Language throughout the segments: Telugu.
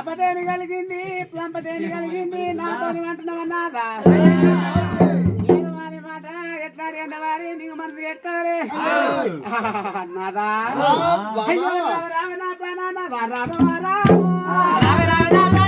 ఆపదేమి కలిగింది? సంపదేమి కలిగింది? నాతోని అంటున్నావా నాదా నేను వారి మాట ఎట్లా అడిగండి వారి నీకు మనసు ఎక్కాలి నాదా అయ్యో రామ రామ నా ప్రాణనాదా రామ రామ బాబా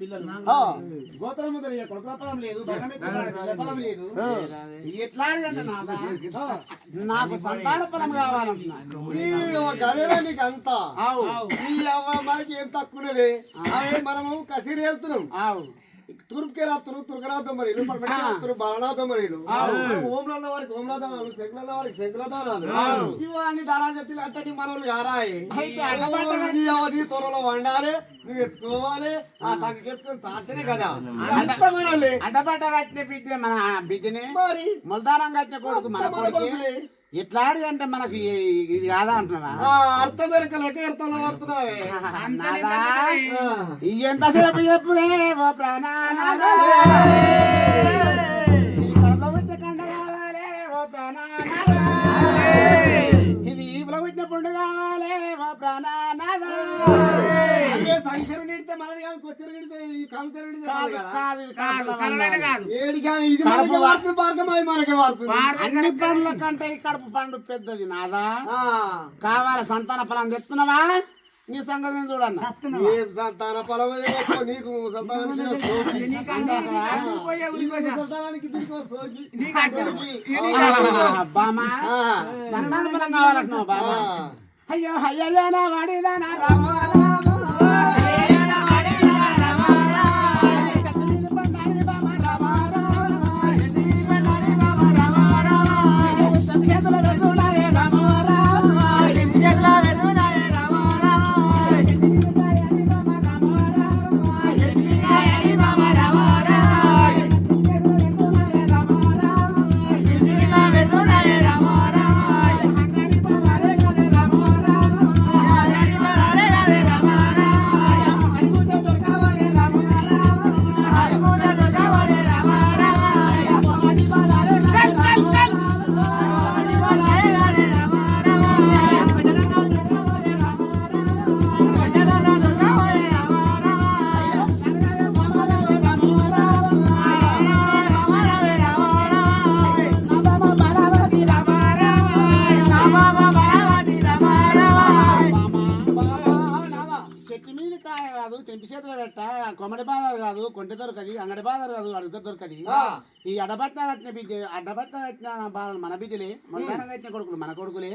పిల్లలు. గోత్రం ముద్ర పొలం లేదు లేదు నాదా నాకు సంతాన పొలం కావాలంటున్నా. నీకు అంతా మనకి ఏం తక్కువనేది? అవి మనము కసిరి వెళ్తున్నాం ఆవు తూర్పుకెళ్ళి వస్తారు తురకనాథ మరి ఇల్లు వస్తారు బాలనాథ మరి ఇల్లు. ఓంలన్న వారికి ఓంలాదానాలు శంకులన్న వారికి శంకులదానాలు ఇవన్నీ దానాలు చెప్పి అంతటి మనోళ్ళు గారాయి. నీ త్వరలో వండాలి నువ్వు ఎత్తుకోవాలి ఆ సంఖ్య ఎత్తుకొని సాధ్యనే కదా. అంత మనోళ్ళే. అడ్డబడ్డ కట్టిన బిడ్డ మన బిడ్డని. మరి ముల్దానం కట్టిన కొడుకు మన కొడుకు. ఎట్లాడి అంటే మనకి ఇది కాదా అంటున్నావా? ఆ, అర్థం వెనక లెక్క పడుతున్నావే. ఎంతసేపు చెప్పుడే ఇది ఈపులో పుట్టిన పుండు కావాలే ఓ ప్రాణానాదా? అన్ని పండ్ల కంటే ఈ కడుపు పండు పెద్దది నాదా. కావాలి సంతాన ఫలం తెస్తున్నావా నీ సంగతి నేను చూడన్నా. ఏం సంతాన ఫలం. నీకు. బామా. సంతాన ఫలం కావాలంటున్నావు బామా. అయ్యో అయ్యో నా వాడిదా నా రామ పండాలి దొరకది కాదు అడుగుత దొరకది ఈ అడ్డబట్ట కట్టిన బిడ్డ అడ్డబట్ట కట్టిన బాలలు మన బిడ్డలే మొదలైన కట్టిన కొడుకులు మన కొడుకులే.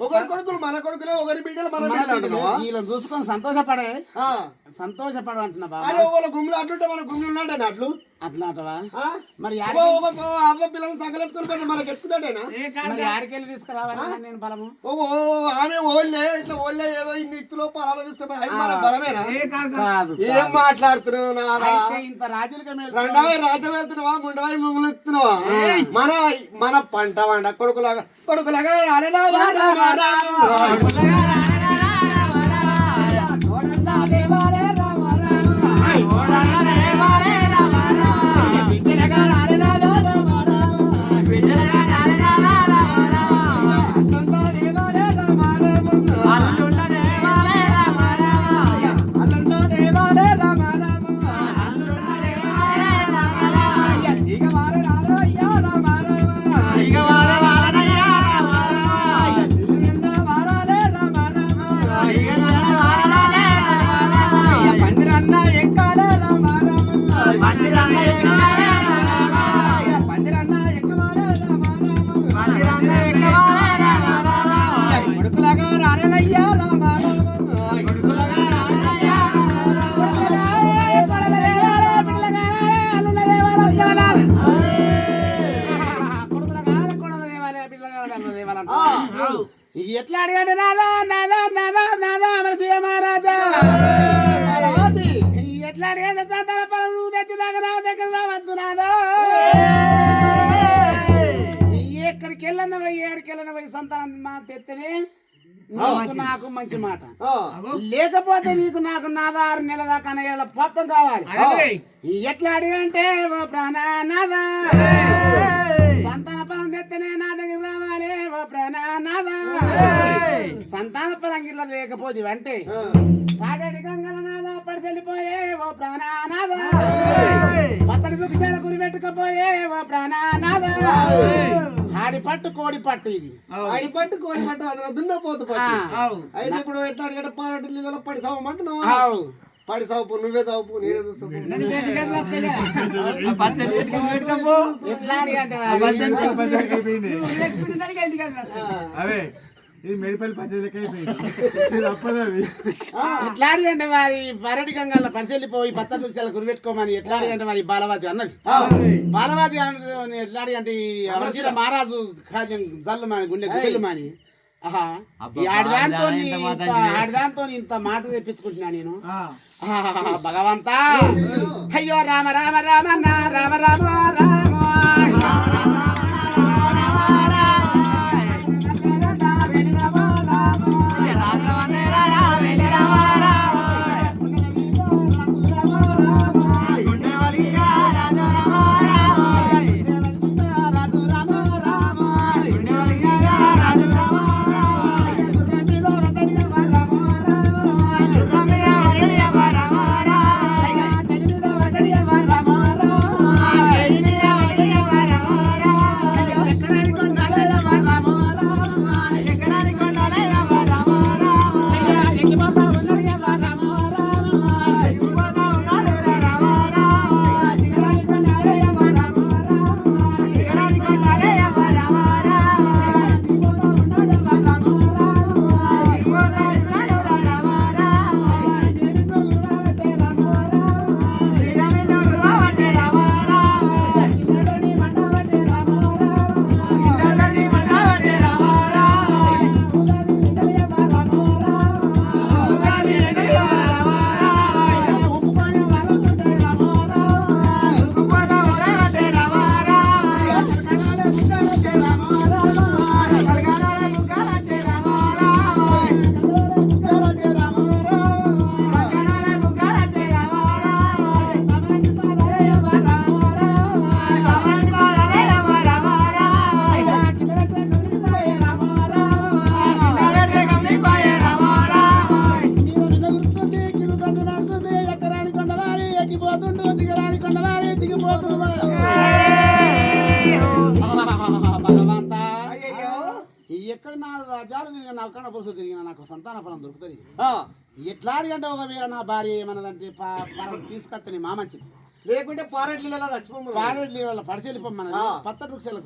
ఒకరి కొడుకులు మన కొడుకులే ఒకరి బిడ్డలు మన మన? వీళ్ళని చూసుకొని సంతోషపడే ఆ. సంతోషపడు అంటున్నా బాబా. ఒకళ్ళ గుమ్ములు అట్లుంటే మన గుమ్ములు ఉన్నాడే అట్లు? అట్లా అంటవా? మరి అవ్వ పిల్లలు సగలెత్తుకుని పోతే మనకి మరి ఆడికెళ్ళి తీసుకురావాలి నేను బలము? ఓ ఓ, ఆమె ఓళ్ళే ఇట్లా ఓళ్ళే ఏదో ఇన్ని ఇత్తులో పొలాలు తీసుకుని మన బలమేనా? కాదు ఏం మాట్లాడుతున్నావు ఇంత రెండవై రాజ్యం వెళ్తున్నావా? ముండవై ముంగులు ఎత్తున్నావా మన మన పంట వండ కొడుకులాగా కొడుకులాగా రాలేనా అడిగాడు నాదా నాదా నాదా నాదా మన మహారాజా. ఎట్లా అడిగాడు సంతాన పనులు నువ్వు తెచ్చిదాకా నా దగ్గర రావద్దు నాదా. ఎక్కడికి వెళ్ళిన ఏడికి వెళ్ళిన సంతానం మా తెత్తనే నీకు నాకు మంచి మాట. లేకపోతే నీకు నాకు నాదా ఆరు నెలల దాకా ఏళ్ళ పొత్తం కావాలి. ఎట్లా అడిగంటే ఓ ప్రాణనాదా సంతాన పరం గిట్ల లేకపోతే అంటే పాడేటి గంగల నాదా పడిచెల్లిపోయే ఓ ప్రాణనాదా పచ్చడి బుక్కిచాల గురి పెట్టుకపోయే ఓ ప్రాణనాదా ఆడి పట్టు కోడి పట్టు ఇది. అడి పట్టు కోడి పట్టు అది దున్నపోతు పట్టు. అయితే ఇప్పుడు ఎట్లా అడిగట పాడు నీళ్ళలో పడి సావమంటున్నావు. పడి సావు నువ్వే సావు నేనే చూస్తా ఎట్లా అడిగంటే అవే ఇది మెడిపల్లి అయిపోయింది. ఎట్లా అడిగంటే మరి పరడి గంగల్లో పరిచెల్లిపోయి పచ్చడి వృక్షాలు గురిపెట్టుకోమని ఎట్లా అడిగంటే మరి బాలవాది అన్నది. బాలవాది అన్నది ఎట్లా అడిగంటే ఈ అమరశీల మహారాజు కాజం జల్లు మాని గుండె గుడ్డలు మాని. ఆడిదాంతో ఇంత ఆడిదాంతో ఇంత మాట తెప్పించుకుంటున్నా నేను. భగవంతా. అయ్యో రామ రామ రామ నా రామ రామ రామ. ఆ, ఎట్లాడి అంటే ఒకవేళ నా భార్య ఏమన్నదంటే ప- పరం తీసుకొత్తని మా మంచి లేకుంటే పారెట్ల పడిచెల్లిపోమ్మన్నది ఆ. పత్త వృక్షాల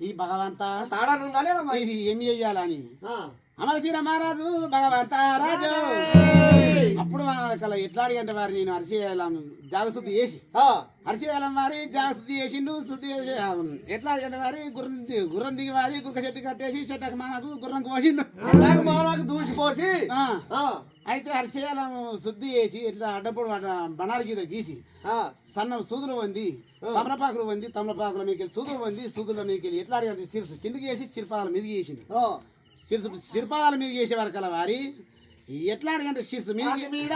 ఈ భగవంత తాడా ఉందా లేదా మరి? ఇది ఏం చెయ్యాలని? ఆ, అమరశీల మహారాజు భగవంత రాజు. అప్పుడు వాళ్ళ ఎట్లాడి అంటే వారి నేను అరిసేయాలం జాగశుద్ధి చేసి అరిసేయాలం వారి జాగశుద్ధి చేసిండు శుద్ధి చేసి ఆ, ఎట్లాడి అంటే వారి గుర్రం గుర్రం దిగి వారి గుక్క చెట్టు కట్టేసి చెట్టకు మనకు గుర్రం కోసిండు చెట్టాకు మానాకు దూసిపోసి అయితే అరిసేయాలం శుద్ధి చేసి ఇట్లా అడ్డప్పుడు బనారు గీత గీసి ఆ, సన్న సూదులు వంది తమలపాకులు వంది తమలపాకుల మీదకి సూదులు వంది సూదుల మీదకి ఎట్లా శిరసు కిందికి వేసి చిరుపాదాల మీదకి వేసిండు. ఆ. శిరసు శిరపాదాల మీద చేసే వరకు అలా వారి? ఎట్లా అడిగంటే శిరసు మీద మీద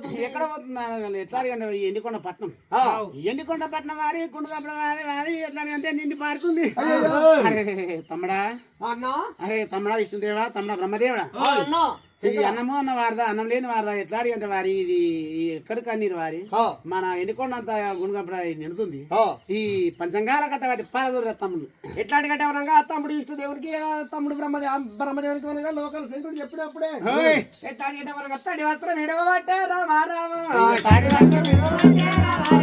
పోతుంది. ఎక్కడ పోతుంది ఎట్లా అడిగండి ఎండికొండ పట్నం. ఆ, ఎండికొండ పట్నం వారి కుండదప్పల వారి వారి ఎట్లా అంటే నిండి పారుతుంది. అరే తమ్ముడా. అన్నా. అరే తమ్ముడా విష్ణుదేవా తమ్ముడా బ్రహ్మదేవుడా. అన్నము అన్న వారదా అన్నం లేని వారదా ఎట్లాడి అంటే వారి ఇది ఈ ఎక్కడ కన్నీరు వారి. మన ఎండికొండ అంతా గుణగంపడ నిండుతుంది. ఈ పంచంగాల కట్ట వాటి పాలదూర తమ్ముడు. ఎట్లాంటి కట్టే అనగా తమ్ముడు ఇష్ట దేవుడికి తమ్ముడు బ్రహ్మదే ఆ బ్రహ్మదేవునికి అనగా లోకల్ శంకుడు చెప్పినప్పుడే. ఎట్లాంటి కట్టే అనగా తడి వస్త్రం విడవబట్టే రామ రామ తాడి వాక్యం వినవబట్టే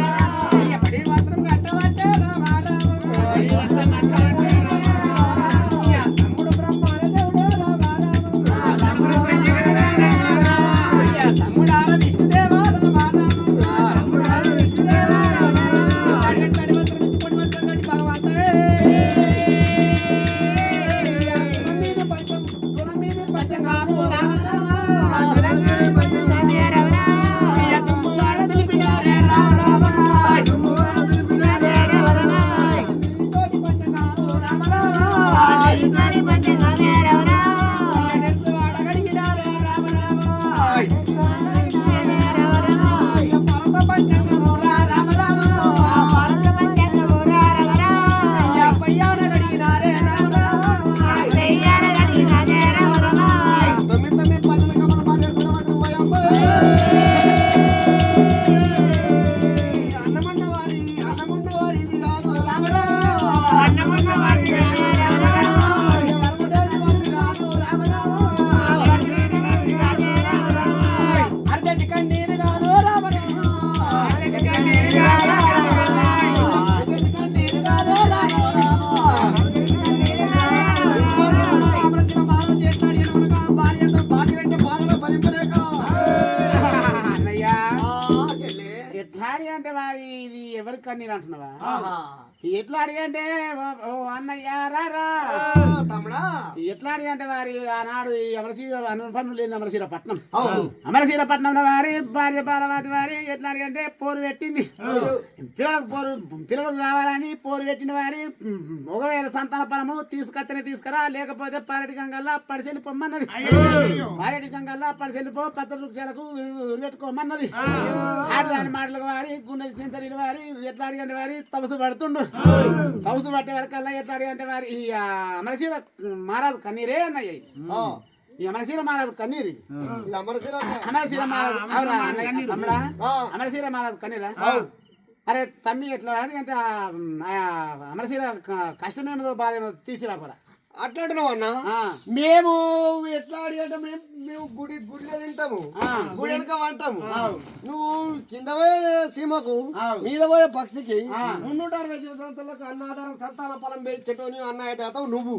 కన్నీరు అంటున్నావా. ఎట్లా అడిగి అంటే ఓ- అన్నయ్య రారా తమ్ముడా. ఎట్లా అడిగి అంటే వారి ఆనాడు ఈ అమరశీర అనుపన్ను లేని అమరశీర పట్నం. అమరశీర పట్నంలో వారి భార్య బాలవాది వారి ఎట్లా అడిగి అంటే పోరు పెట్టింది. పిల్లలకు పోరు పిల్లలకు కావాలని పోరు పెట్టిన వారి ఒకవేళ సంతాన పనము తీసుకొత్తనే తీసుకురా లేకపోతే పారెడి గంగల్లా పడిసెల్లి పొమ్మన్నది. పారెడి గంగల్లా పడిసెల్లి పో పత్ర వృక్షాలకు ఉరిపెట్టుకోమన్నది ఆడదాని మాటలకు వారి గుండె సెంచరీలు వారి ఎట్లా అడిగంటే వారి తపసు పడుతుండు. తపసు పట్టే వరకల్లా ఎట్లా అడిగంటే వారి ఈ అమరశీర మహారాజు కన్నీరే అన్నయ్య ఈ అమరశీర మహారాజు కన్నీరు అమరశీర మహారాజు అమరశీర మహారాజు కన్నీరా. అరే తమ్మి ఎట్లా అంటే అమరశీర కష్టమేమో బాధ ఏమో తీసిరాకురా అట్లా అంటున్నావు అన్న. మేము ఎట్లా ఆడి అంటే మేము మేము గుడి గుడిలో తింటాము. గుడి వెనక వంటాము. నువ్వు కింద పోయే సీమకు. మీద పోయే పక్షికి. మున్నూట అరవై జీవితాలకు అన్నాధారం సంతాన ఫలం పెంచేటోని అన్న అయితే అవుతావు నువ్వు.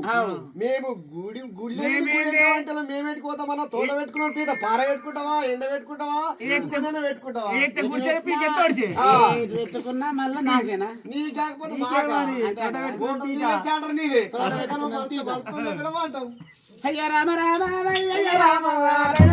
మేము గుడి గుడిలో మేమేంటి? వంటలు మేము పెట్టుకోతామన్నా తోట పెట్టుకున్నాం తీట పార పెట్టుకుంటావా ఎండ పెట్టుకుంటావా పెట్టుకుంటావా మళ్ళీ నాకేనా నీ కాకపోతే నీదే, చాటర్ నీదే. మనం బతుకు- బతుకుల్లో కూడా వాంటాం. అయ్య రామ రామ అయ్య రామ రామ రామ